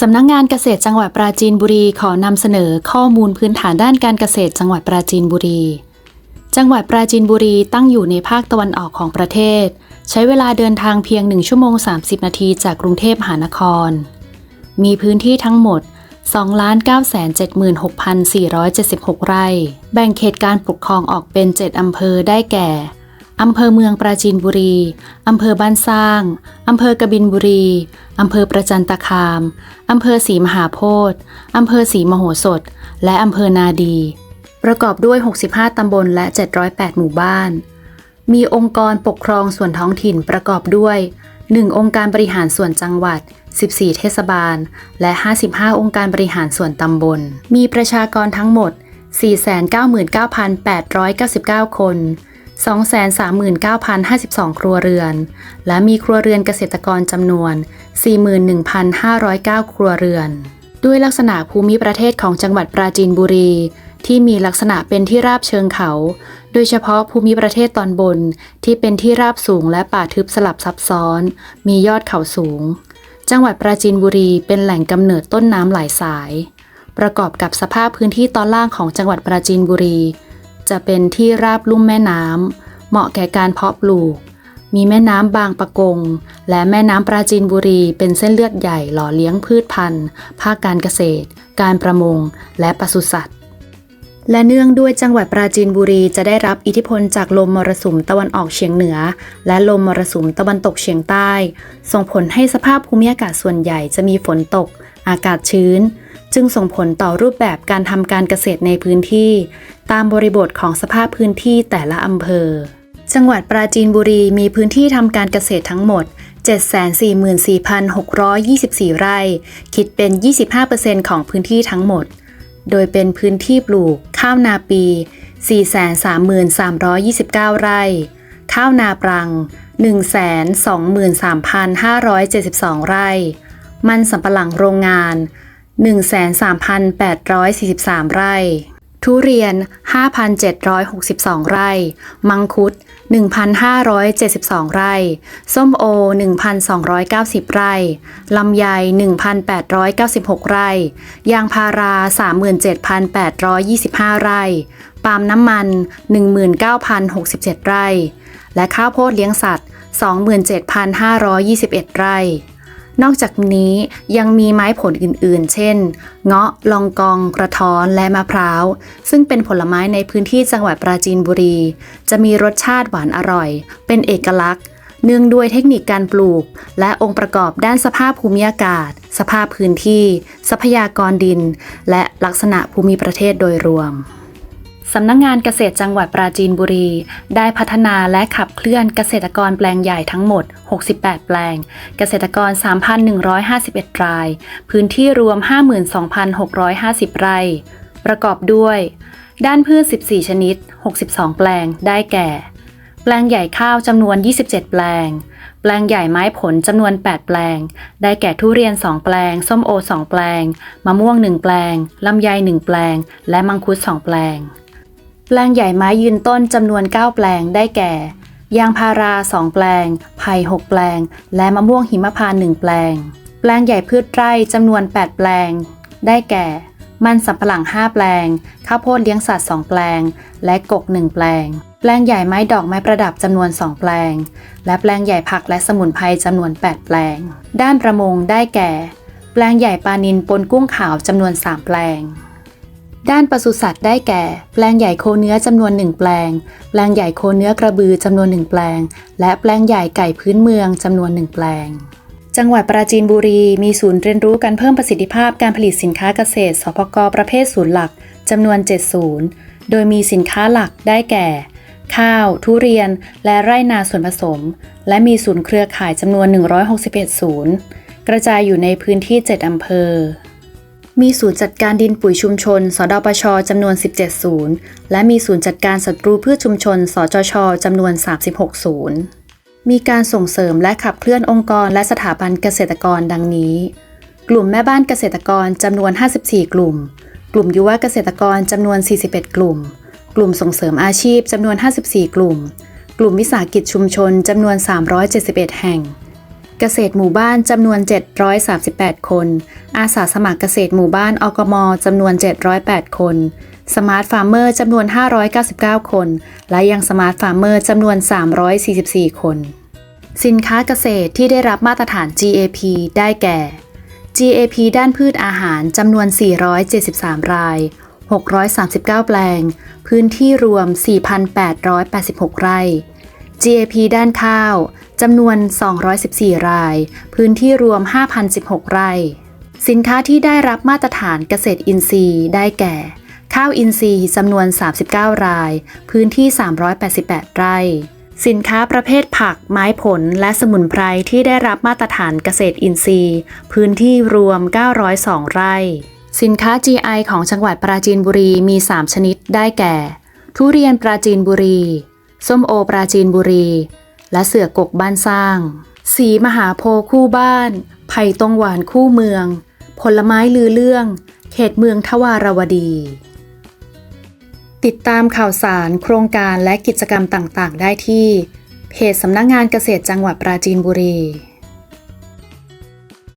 สำนักงงานเกษตรจังหวัดปราจีนบุรีขอนำเสนอข้อมูลพื้นฐานด้านการเกษตรจังหวัดปราจีนบุรี จังหวัดปราจีนบุรีตั้งอยู่ในภาคตะวันออกของประเทศ ใช้เวลาเดินทางเพียง 1 ชั่วโมง 30 นาทีจากกรุงเทพมหานคร มีพื้นที่ทั้งหมด 2,976,476 ไร่ แบ่งเขตการปกครองออกเป็น 7 อำเภอได้แก่ อำเภอเมืองปราจีนบุรี อำเภอบ้านสร้าง อำเภอกบินบุรี อำเภอประจันตคาม อำเภอศรีมหาโพธิ์อำเภอศรีมโหสถ และอำเภอนาดี ประกอบด้วย 65 ตำบลและ 708 หมู่บ้าน มีองค์กรปกครองส่วนท้องถิ่นประกอบด้วย 1 องค์การบริหารส่วนจังหวัด 14 เทศบาล และ 55 องค์การบริหารส่วนตำบล มีประชากรทั้งหมด 499,899 คน 239,052 ครัวเรือน และมีครัวเรือนเกษตรกรจำนวน 41,509 ครัวเรือน ด้วยลักษณะภูมิประเทศของจังหวัดปราจีนบุรี ที่มีลักษณะเป็นที่ราบเชิงเขา โดยเฉพาะภูมิประเทศตอนบนที่เป็นที่ราบสูงและป่าทึบสลับซับซ้อน มียอดเขาสูง จังหวัดปราจีนบุรีเป็นแหล่งกำเนิดต้นน้ำหลายสาย ประกอบกับสภาพพื้นที่ตอนล่างของจังหวัดปราจีนบุรี จะเป็นที่ราบลุ่มแม่น้ำ เหมาะแก่การเพาะปลูก มีแม่น้ำบางปะกง และแม่น้ำปราจีนบุรีเป็นเส้นเลือดใหญ่หล่อเลี้ยงพืชพันธุ์ ภาคการเกษตร การประมง และปศุสัตว์ และเนื่องด้วยจังหวัดปราจีนบุรีจะได้รับอิทธิพลจากลมมรสุมตะวันออกเฉียงเหนือ และลมมรสุมตะวันตกเฉียงใต้ ส่งผลให้สภาพภูมิอากาศส่วนใหญ่จะมีฝนตก อากาศชื้น จึงส่งผลต่อรูปแบบการทำการเกษตรในพื้นที่ ตามบริบทของสภาพพื้นที่แต่ละอำเภอ จังหวัดปราจีนบุรีมีพื้นที่ทำการเกษตรทั้งหมด 744,624 ไร่ คิดเป็น 25%ของพื้นที่ทั้งหมด โดยเป็นพื้นที่ปลูก ข้าวนาปี 433,329 ไร่ ข้าวนาปรัง 123,572 ไร่ มันสำปะหลังโรงงาน 13,843 ไร่ ทุเรียน 5,762 ไร่ มังคุด 1,572 ไร่ ส้มโอ 1,290 ไร่ ลำไย 1,896 ไร่ ยางพารา 37,825 ไร่ ปาล์มน้ำมัน 19,067 ไร่ และข้าวโพดเลี้ยงสัตว์ 27,521 ไร่ นอกจากนี้ยังมีไม้ผลอื่นๆ เช่น เงาะ ลองกอง กระท้อน และมะพร้าว ซึ่งเป็นผลไม้ในพื้นที่จังหวัดปราจีนบุรี จะมีรสชาติหวานอร่อย เป็นเอกลักษณ์ เนื่องด้วยเทคนิคการปลูก และองค์ประกอบด้านสภาพภูมิอากาศ สภาพพื้นที่ ทรัพยากรดิน และลักษณะภูมิประเทศโดยรวม สำนักงงานเกษตรจังหวัดปราจีนบุรี ได้พัฒนาและขับเคลื่อนเกษตรกรแปลงใหญ่ทั้งหมด 68 แปลง เกษตรกร 3,151 ราย พื้นที่รวม 52,650 ไร่ ประกอบด้วย ด้านพืช 14 ชนิด 62 แปลง ได้แก่ แปลงใหญ่ข้าวจำนวน 27 แปลง แปลงใหญ่ไม้ผลจำนวน 8 แปลง ได้แก่ทุเรียน 2 แปลง ส้มโอ 2 แปลง มะม่วง 1 แปลง ลำไย 1 แปลง และมังคุด 2 แปลง แปลงใหญ่ไม้ยืนต้นจำนวน 9 แปลงได้แก่ ยางพารา 2 แปลง ไผ่ 6 แปลง และมะม่วงหิมพานต์1แปลง แปลงใหญ่พืชไร่จำนวน 8 แปลง ได้แก่ มันสำปะหลัง 5 แปลง ข้าวโพดเลี้ยงสัตว์ 2 แปลง และกก 1 แปลง แปลงใหญ่ไม้ดอกไม้ประดับจำนวน 2 แปลง และแปลงใหญ่ผักและสมุนไพรจำนวน 8 แปลง ด้านประมงได้แก่ แปลงใหญ่ปลานิลปนกุ้งขาวจำนวน 3 แปลง ด้านปศุสัตว์ได้แก่ แปลงใหญ่โคเนื้อจำนวน 1 แปลง แปลงใหญ่โคเนื้อกระบือจำนวน 1 แปลง และแปลงใหญ่ไก่พื้นเมืองจำนวน 1 แปลง จังหวัดปราจีนบุรี มีศูนย์เรียนรู้การเพิ่มประสิทธิภาพการผลิตสินค้าเกษตร สพกประเภทศูนย์หลักจำนวน 7 ศูนย์ โดยมีสินค้าหลักได้แก่ ข้าว ทุเรียน และไร่นาส่วนผสม และมีศูนย์เครือข่ายจำนวน 161 ศูนย์ กระจายอยู่ในพื้นที่ 7 อำเภอ มีศูนย์จัดการดินปุ๋ยชุมชน สดปชจำนวน 17 ศูนย์ และมีศูนย์จัดการศัตรูพืชชุมชน สจชจำนวน 36 ศูนย์ มีการส่งเสริมและขับเคลื่อนองค์กรและสถาบันเกษตรกรดังนี้ กลุ่มแม่บ้านเกษตรกรจำนวน 54 กลุ่ม กลุ่มยุวเกษตรกรจำนวน 41 กลุ่ม กลุ่มส่งเสริมอาชีพจำนวน 54 กลุ่ม กลุ่มวิสาหกิจชุมชนจำนวน 371 แห่ง เกษตรหมู่บ้านจำนวน 738 คน อาสาสมัครเกษตรหมู่บ้านอกมจำนวน 708 คนสมาร์ทฟาร์มเมอร์จำนวน 599 คน และยังสมาร์ทฟาร์มเมอร์จำนวน 344 คน สินค้าเกษตรที่ได้รับมาตรฐาน GAP ได้แก่ GAP ด้านพืชอาหารจำนวน 473 ราย 639 แปลง พื้นที่รวม 4,886 ไร่ GAP ด้านข้าวจำนวน 214 ราย พื้นที่รวม 5,016 ไร่ สินค้าที่ได้รับมาตรฐานเกษตรอินทรีย์ได้แก่ ข้าวอินทรีย์จำนวน 39 ราย พื้นที่ 388 ไร่ สินค้าประเภทผัก ไม้ผล และสมุนไพรที่ได้รับมาตรฐานเกษตรอินทรีย์ พื้นที่รวม 902 ไร่ สินค้า GI ของจังหวัดปราจีนบุรีมี 3 ชนิดได้แก่ ทุเรียนปราจีนบุรี ส้มโอปราจีนบุรี และเสือกกบ้านสร้าง สีมหาโพคู่บ้าน ไผ่ตรงหวานคู่เมือง ผลไม้ลือเรื่อง เขตเมืองทวารวดี ติดตามข่าวสารโครงการและกิจกรรมต่างๆ ได้ที่ เพจสำนักงานเกษตรจังหวัดปราจีนบุรี